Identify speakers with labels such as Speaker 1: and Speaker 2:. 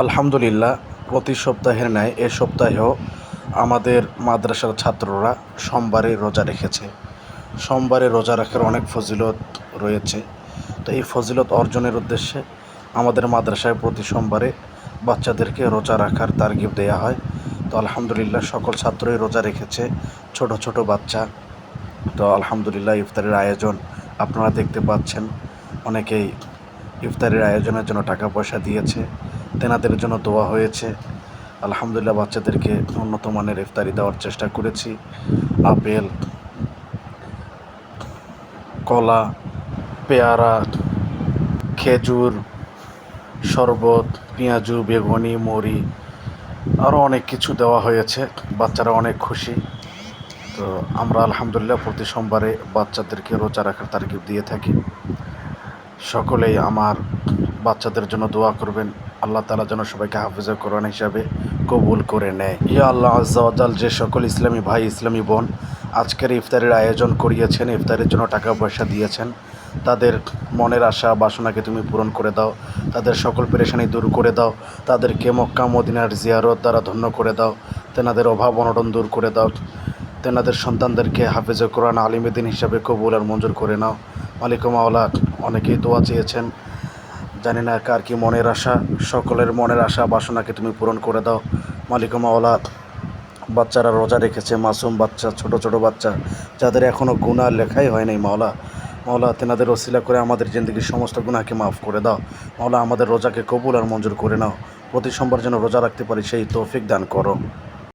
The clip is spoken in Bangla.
Speaker 1: আলহামদুলিল্লাহ, প্রতি সপ্তাহের ন্যায় এ সপ্তাহেও আমাদের মাদ্রাসার ছাত্ররা সোমবারে রোজা রেখেছে। সোমবারে রোজা রাখার অনেক ফজিলত রয়েছে। তো এই ফজিলত অর্জনের উদ্দেশ্যে আমাদের মাদ্রাসায় প্রতি সোমবারে বাচ্চাদেরকে রোজা রাখার তারগিব দেওয়া হয়। তো আলহামদুলিল্লাহ, সকল ছাত্রই রোজা রেখেছে, ছোট ছোট বাচ্চা। তো আলহামদুলিল্লাহ, ইফতারের আয়োজন আপনারা দেখতে পাচ্ছেন। অনেকেই ইফতারের আয়োজনের জন্য টাকা পয়সা দিয়েছে। তেনাদের জন্য দোয়া হয়েছে। আলহামদুলিল্লাহ বাচ্চাদেরকে উন্নত মানের ইফতারি দেওয়ার চেষ্টা করেছি। আপেল, কলা, পেয়ারা, খেজুর, শরবত, পেঁয়াজু, বেগুনি মুড়ি আরও অনেক কিছু দেওয়া হয়েছে। বাচ্চারা অনেক খুশি। তো আমরা আলহামদুলিল্লাহ প্রতি সোমবারে বাচ্চাদেরকে রোজা রাখার তারিখ দিয়ে থাকি। সকলেই আমার বাচ্চাদের জন্য দোয়া করবেন। আল্লাহ তালা যেন সবাইকে হাফিজা কোরআন হিসাবে কবুল করে নেয়। ইয়া আল্লাহ আজ্জাওয়াজাল যে সকল ইসলামী ভাই, ইসলামী বোন আজকের ইফতারের আয়োজন করিয়েছেন, ইফতারের জন্য টাকা পয়সা দিয়েছেন, তাদের মনের আশা, বাসনাকে তুমি পূরণ করে দাও, তাদের সকল পেরেশানি দূর করে দাও, তাদেরকে মক্কা, মদিনার জিয়ারত দ্বারা ধন্য করে দাও, তেনাদের অভাব অনটন দূর করে দাও, তেনাদের সন্তানদেরকে হাফেজে কোরআন আলিমেদিন হিসাবে কবুল আর মঞ্জুর করে নাও। মালিকুম আওলা অনেকেই দোয়া চেয়েছেন জানি না কার কি মনের আশা, সকলের মনের আশা বাসনাকে তুমি পূরণ করে দাও মালিকুম আওলা বাচ্চারা রোজা রেখেছে, মাসুম বাচ্চা, ছোট ছোট বাচ্চা, যাদের এখনও গুণা লেখাই হয় নাই, মাওলা। মাওলা, তেনাদের ওসিলা করে আমাদের জিন্দগির সমস্ত গুণাকে মাফ করে দাও। মাওলা, আমাদের রোজাকে কবুল আর মঞ্জুর করে নাও। প্রতি সোমবার যেন রোজা রাখতে পারি, সেই তৌফিক দান করো।